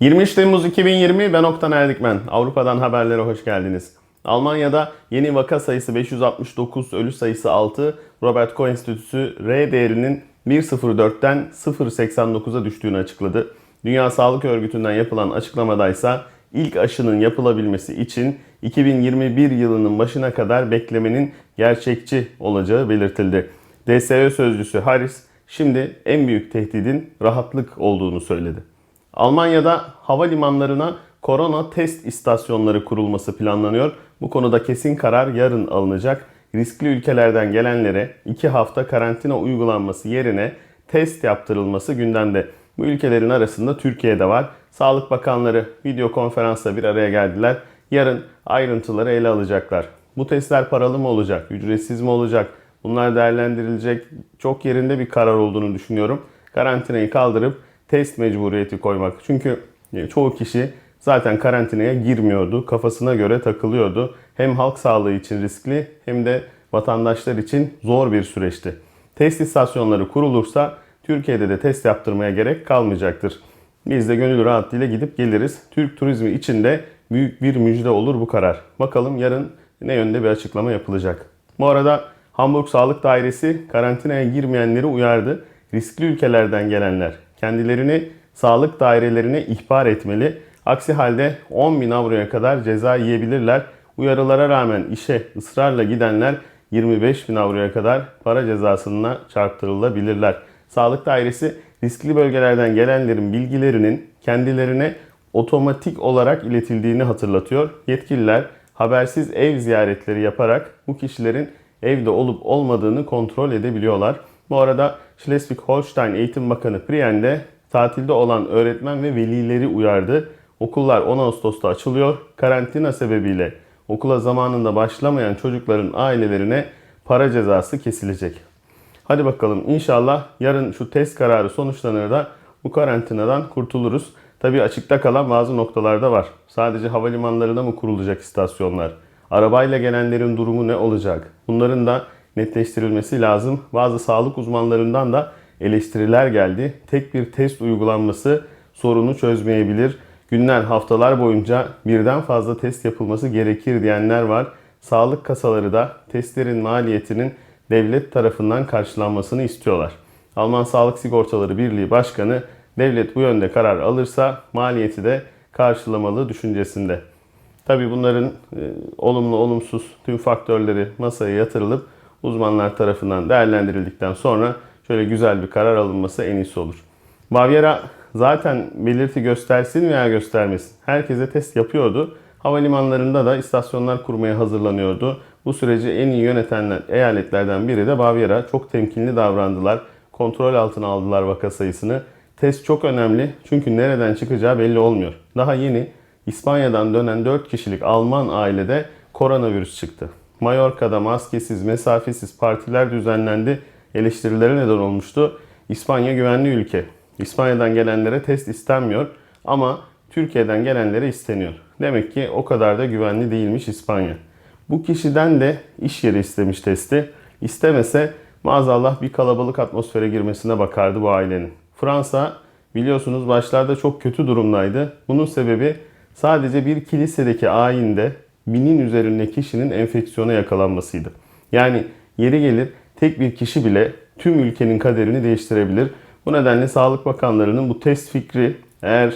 23 Temmuz 2020 ben Oktan Erdikmen. Avrupa'dan haberlere hoş geldiniz. Almanya'da yeni vaka sayısı 569, ölü sayısı 6. Robert Koch Enstitüsü R değerinin 1.04'ten 0.89'a düştüğünü açıkladı. Dünya Sağlık Örgütü'nden yapılan açıklamada ise ilk aşının yapılabilmesi için 2021 yılının başına kadar beklemenin gerçekçi olacağı belirtildi. DSÖ sözcüsü Harris şimdi en büyük tehdidin rahatlık olduğunu söyledi. Almanya'da havalimanlarına korona test istasyonları kurulması planlanıyor. Bu konuda kesin karar yarın alınacak. Riskli ülkelerden gelenlere 2 hafta karantina uygulanması yerine test yaptırılması gündemde. Bu ülkelerin arasında Türkiye'de var. Sağlık Bakanları video konferansla bir araya geldiler. Yarın ayrıntıları ele alacaklar. Bu testler paralı mı olacak, ücretsiz mi olacak? Bunlar değerlendirilecek çok yerinde bir karar olduğunu düşünüyorum. Karantinayı kaldırıp test mecburiyeti koymak. Çünkü e, çoğu kişi zaten karantinaya girmiyordu. Kafasına göre takılıyordu. Hem halk sağlığı için riskli hem de vatandaşlar için zor bir süreçti. Test istasyonları kurulursa Türkiye'de de test yaptırmaya gerek kalmayacaktır. Biz de gönül rahatlığıyla gidip geliriz. Türk turizmi için de büyük bir müjde olur bu karar. Bakalım yarın ne yönde bir açıklama yapılacak. Bu arada Hamburg Sağlık Dairesi karantinaya girmeyenleri uyardı. Riskli ülkelerden gelenler kendilerini sağlık dairelerine ihbar etmeli. Aksi halde 10 bin avroya kadar ceza yiyebilirler. Uyarılara rağmen işe ısrarla gidenler 25 bin avroya kadar para cezasına çarptırılabilirler. Sağlık dairesi riskli bölgelerden gelenlerin bilgilerinin kendilerine otomatik olarak iletildiğini hatırlatıyor. Yetkililer habersiz ev ziyaretleri yaparak bu kişilerin evde olup olmadığını kontrol edebiliyorlar. Bu arada Schleswig-Holstein Eğitim Bakanı Prien de tatilde olan öğretmen ve velileri uyardı. Okullar 10 Ağustos'ta açılıyor. Karantina sebebiyle okula zamanında başlamayan çocukların ailelerine para cezası kesilecek. Hadi bakalım inşallah yarın şu test kararı sonuçlanır da bu karantinadan kurtuluruz. Tabii açıkta kalan bazı noktalarda var. Sadece havalimanlarına mı kurulacak istasyonlar? Arabayla gelenlerin durumu ne olacak? Bunların da netleştirilmesi lazım. Bazı sağlık uzmanlarından da eleştiriler geldi. Tek bir test uygulanması sorunu çözmeyebilir. Günler, haftalar boyunca birden fazla test yapılması gerekir diyenler var. Sağlık kasaları da testlerin maliyetinin devlet tarafından karşılanmasını istiyorlar. Alman Sağlık Sigortaları Birliği Başkanı devlet bu yönde karar alırsa maliyeti de karşılamalı düşüncesinde. Tabi bunların e, olumlu olumsuz tüm faktörleri masaya yatırılıp uzmanlar tarafından değerlendirildikten sonra şöyle güzel bir karar alınması en iyisi olur. Bavyera zaten belirti göstersin veya göstermesin. Herkese test yapıyordu. Havalimanlarında da istasyonlar kurmaya hazırlanıyordu. Bu süreci en iyi yönetenler eyaletlerden biri de Bavyera. Çok temkinli davrandılar. Kontrol altına aldılar vaka sayısını. Test çok önemli çünkü nereden çıkacağı belli olmuyor. Daha yeni İspanya'dan dönen 4 kişilik Alman ailede koronavirüs çıktı. Mallorca'da maskesiz, mesafesiz partiler düzenlendi. Eleştirilere neden olmuştu. İspanya güvenli ülke. İspanya'dan gelenlere test istenmiyor ama Türkiye'den gelenlere isteniyor. Demek ki o kadar da güvenli değilmiş İspanya. Bu kişiden de iş yeri istemiş testi. İstemese maazallah bir kalabalık atmosfere girmesine bakardı bu ailenin. Fransa biliyorsunuz başlarda çok kötü durumdaydı. Bunun sebebi sadece bir kilisedeki ayinde binin üzerinde kişinin enfeksiyona yakalanmasıydı. Yani yeri gelir tek bir kişi bile tüm ülkenin kaderini değiştirebilir. Bu nedenle Sağlık Bakanlarının bu test fikri eğer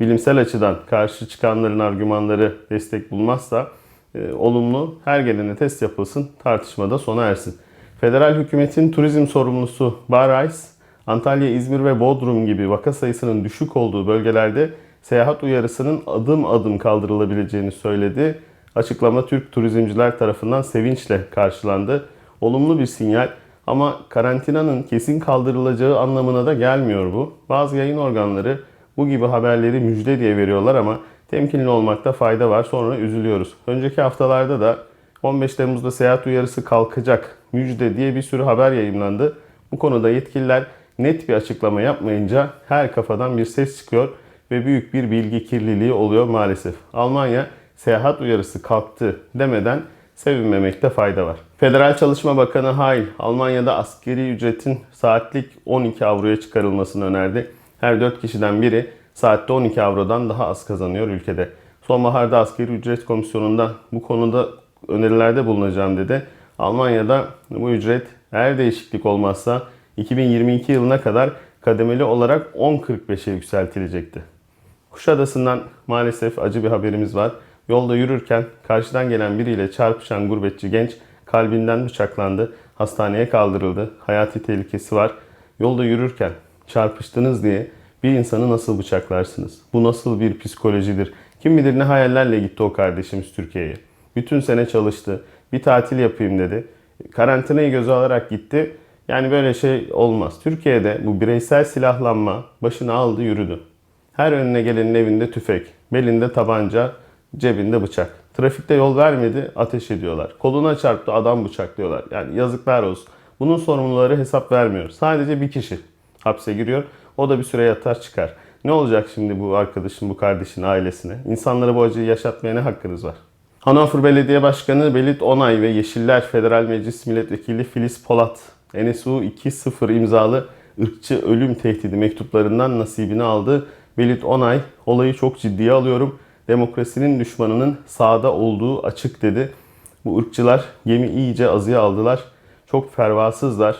bilimsel açıdan karşı çıkanların argümanları destek bulmazsa e, olumlu her gelene test yapılsın tartışmada sona ersin. Federal hükümetin turizm sorumlusu Barrays, Antalya, İzmir ve Bodrum gibi vaka sayısının düşük olduğu bölgelerde seyahat uyarısının adım adım kaldırılabileceğini söyledi. Açıklama Türk turizmciler tarafından sevinçle karşılandı. Olumlu bir sinyal ama karantinanın kesin kaldırılacağı anlamına da gelmiyor bu. Bazı yayın organları bu gibi haberleri müjde diye veriyorlar ama temkinli olmakta fayda var. Sonra üzülüyoruz. Önceki haftalarda da 15 Temmuz'da seyahat uyarısı kalkacak müjde diye bir sürü haber yayınlandı. Bu konuda yetkililer net bir açıklama yapmayınca her kafadan bir ses çıkıyor ve büyük bir bilgi kirliliği oluyor maalesef. Almanya seyahat uyarısı kalktı demeden sevinmemekte fayda var. Federal Çalışma Bakanı Hayl, Almanya'da askeri ücretin saatlik 12 avroya çıkarılmasını önerdi. Her 4 kişiden biri saatte 12 avrodan daha az kazanıyor ülkede. Sonbaharda askeri ücret komisyonunda bu konuda önerilerde bulunacağım dedi. Almanya'da bu ücret eğer değişiklik olmazsa 2022 yılına kadar kademeli olarak 10.45'e yükseltilecekti. Kuşadası'ndan maalesef acı bir haberimiz var. Yolda yürürken karşıdan gelen biriyle çarpışan gurbetçi genç kalbinden bıçaklandı. Hastaneye kaldırıldı. Hayati tehlikesi var. Yolda yürürken çarpıştınız diye bir insanı nasıl bıçaklarsınız? Bu nasıl bir psikolojidir? Kim bilir ne hayallerle gitti o kardeşimiz Türkiye'ye. Bütün sene çalıştı. Bir tatil yapayım dedi. Karantinayı göze alarak gitti. Yani böyle şey olmaz. Türkiye'de bu bireysel silahlanma başını aldı yürüdü. Her önüne gelenin evinde tüfek, belinde tabanca, cebinde bıçak. Trafikte yol vermedi, ateş ediyorlar. Koluna çarptı, adam bıçaklıyorlar. Yani yazıklar olsun. Bunun sorumluları hesap vermiyor. Sadece bir kişi hapse giriyor. O da bir süre yatar çıkar. Ne olacak şimdi bu arkadaşın, bu kardeşin ailesine? İnsanlara bu acıyı yaşatmaya ne hakkınız var? Hannover Belediye Başkanı Belit Onay ve Yeşiller Federal Meclis Milletvekili Filiz Polat, NSU 2.0 imzalı ırkçı ölüm tehdidi mektuplarından nasibini aldı. Belit Onay, olayı çok ciddiye alıyorum. Demokrasinin düşmanının sağda olduğu açık dedi. Bu ırkçılar gemi iyice azıya aldılar. Çok fervasızlar.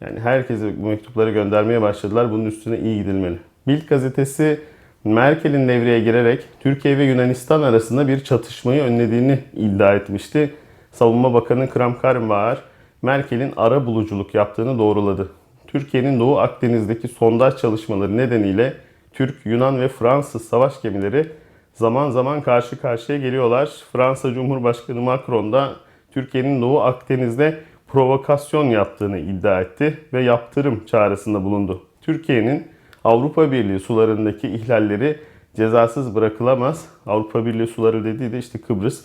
Yani herkese bu mektupları göndermeye başladılar. Bunun üstüne iyi gidilmeli. Bild gazetesi Merkel'in devreye girerek Türkiye ve Yunanistan arasında bir çatışmayı önlediğini iddia etmişti. Savunma Bakanı Kram Karrenbauer, Merkel'in ara buluculuk yaptığını doğruladı. Türkiye'nin Doğu Akdeniz'deki sondaj çalışmaları nedeniyle Türk, Yunan ve Fransız savaş gemileri zaman zaman karşı karşıya geliyorlar. Fransa Cumhurbaşkanı Macron da Türkiye'nin Doğu Akdeniz'de provokasyon yaptığını iddia etti ve yaptırım çağrısında bulundu. Türkiye'nin Avrupa Birliği sularındaki ihlalleri cezasız bırakılamaz. Avrupa Birliği suları dediği de işte Kıbrıs.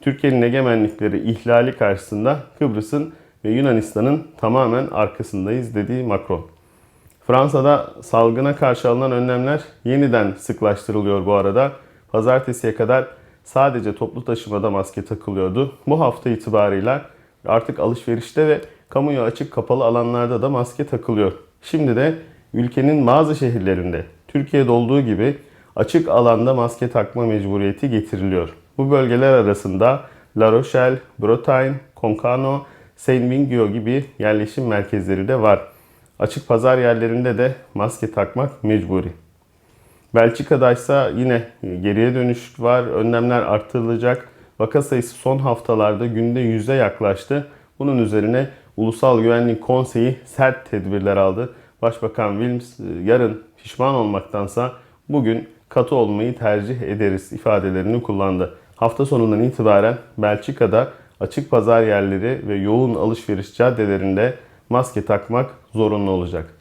Türkiye'nin egemenlikleri ihlali karşısında Kıbrıs'ın ve Yunanistan'ın tamamen arkasındayız dediği Macron. Fransa'da salgına karşı alınan önlemler yeniden sıklaştırılıyor bu arada. Pazartesiye kadar sadece toplu taşımada maske takılıyordu. Bu hafta itibarıyla artık alışverişte ve kamuya açık kapalı alanlarda da maske takılıyor. Şimdi de ülkenin bazı şehirlerinde Türkiye'de olduğu gibi açık alanda maske takma mecburiyeti getiriliyor. Bu bölgeler arasında La Rochelle, Bretagne, Concarneau, Saint-Mingio gibi yerleşim merkezleri de var. Açık pazar yerlerinde de maske takmak mecburi. Belçika'da ise yine geriye dönüş var. Önlemler artırılacak. Vaka sayısı son haftalarda günde 100'e yaklaştı. Bunun üzerine Ulusal Güvenlik Konseyi sert tedbirler aldı. Başbakan Wilms yarın pişman olmaktansa bugün katı olmayı tercih ederiz ifadelerini kullandı. Hafta sonundan itibaren Belçika'da açık pazar yerleri ve yoğun alışveriş caddelerinde maske takmak zorunlu olacak.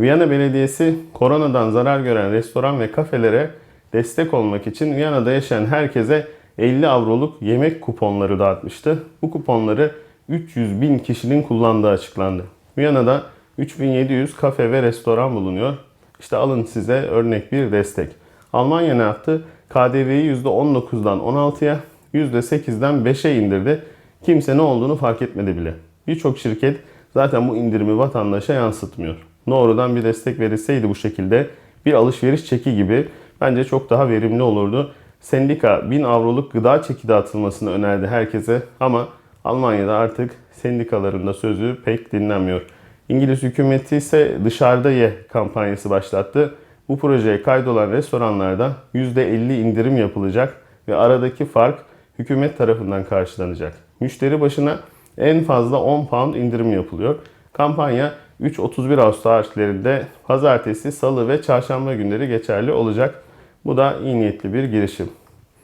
Viyana Belediyesi koronadan zarar gören restoran ve kafelere destek olmak için Viyana'da yaşayan herkese 50 avroluk yemek kuponları dağıtmıştı. Bu kuponları 300 bin kişinin kullandığı açıklandı. Viyana'da 3700 kafe ve restoran bulunuyor. İşte alın size örnek bir destek. Almanya ne yaptı? KDV'yi %19'dan 16'ya, %8'den 5'e indirdi. Kimse ne olduğunu fark etmedi bile. Birçok şirket zaten bu indirimi vatandaşa yansıtmıyor. Doğrudan bir destek verilseydi bu şekilde bir alışveriş çeki gibi bence çok daha verimli olurdu. Sendika 1000 avroluk gıda çeki dağıtılmasını önerdi herkese ama Almanya'da artık sendikaların da sözü pek dinlenmiyor. İngiliz hükümeti ise dışarıda ye kampanyası başlattı. Bu projeye kaydolan restoranlarda %50 indirim yapılacak ve aradaki fark hükümet tarafından karşılanacak. Müşteri başına en fazla 10 pound indirim yapılıyor. Kampanya 3-31 Ağustos tarihlerinde pazartesi, salı ve çarşamba günleri geçerli olacak. Bu da iyi niyetli bir girişim.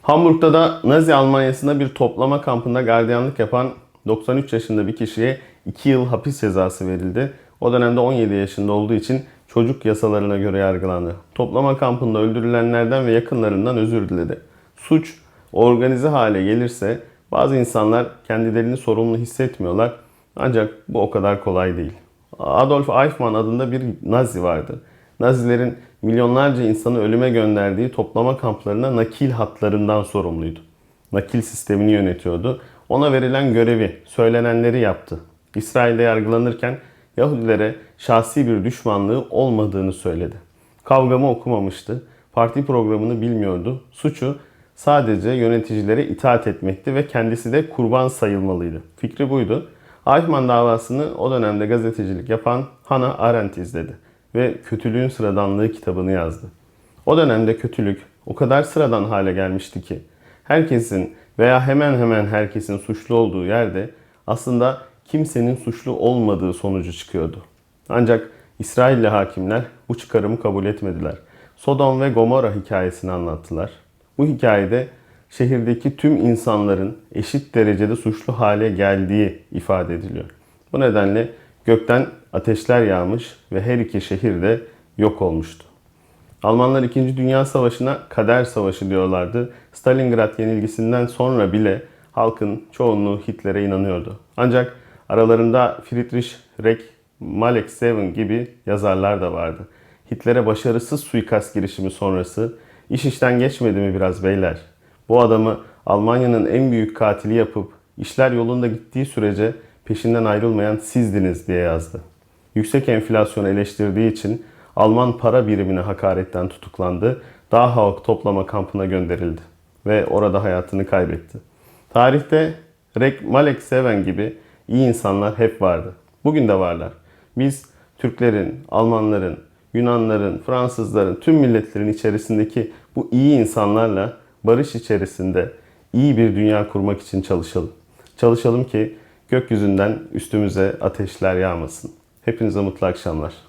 Hamburg'da da Nazi Almanya'sında bir toplama kampında gardiyanlık yapan 93 yaşında bir kişiye 2 yıl hapis cezası verildi. O dönemde 17 yaşında olduğu için çocuk yasalarına göre yargılandı. Toplama kampında öldürülenlerden ve yakınlarından özür diledi. Suç organize hale gelirse bazı insanlar kendilerini sorumlu hissetmiyorlar. Ancak bu o kadar kolay değil. Adolf Eichmann adında bir Nazi vardı. Nazilerin milyonlarca insanı ölüme gönderdiği toplama kamplarına nakil hatlarından sorumluydu. Nakil sistemini yönetiyordu. Ona verilen görevi, söylenenleri yaptı. İsrail'de yargılanırken Yahudilere şahsi bir düşmanlığı olmadığını söyledi. Kavgamı okumamıştı. Parti programını bilmiyordu. Suçu sadece yöneticilere itaat etmekti ve kendisi de kurban sayılmalıydı. Fikri buydu. Eichmann davasını o dönemde gazetecilik yapan Hannah Arendt izledi ve Kötülüğün Sıradanlığı kitabını yazdı. O dönemde kötülük o kadar sıradan hale gelmişti ki herkesin veya hemen hemen herkesin suçlu olduğu yerde aslında kimsenin suçlu olmadığı sonucu çıkıyordu. Ancak İsrailli hakimler bu çıkarımı kabul etmediler. Sodom ve Gomorra hikayesini anlattılar. Bu hikayede şehirdeki tüm insanların eşit derecede suçlu hale geldiği ifade ediliyor. Bu nedenle gökten ateşler yağmış ve her iki şehir de yok olmuştu. Almanlar 2. Dünya Savaşı'na kader savaşı diyorlardı. Stalingrad yenilgisinden sonra bile halkın çoğunluğu Hitler'e inanıyordu. Ancak aralarında Friedrich Reich, Malek Seven gibi yazarlar da vardı. Hitler'e başarısız suikast girişimi sonrası iş işten geçmedi mi biraz beyler? Bu adamı Almanya'nın en büyük katili yapıp işler yolunda gittiği sürece peşinden ayrılmayan sizdiniz diye yazdı. Yüksek enflasyonu eleştirdiği için Alman para birimine hakaretten tutuklandı. Dachau toplama kampına gönderildi ve orada hayatını kaybetti. Tarihte Rek Malek Seven gibi iyi insanlar hep vardı. Bugün de varlar. Biz Türklerin, Almanların, Yunanların, Fransızların, tüm milletlerin içerisindeki bu iyi insanlarla barış içerisinde iyi bir dünya kurmak için çalışalım. Çalışalım ki gökyüzünden üstümüze ateşler yağmasın. Hepinize mutlu akşamlar.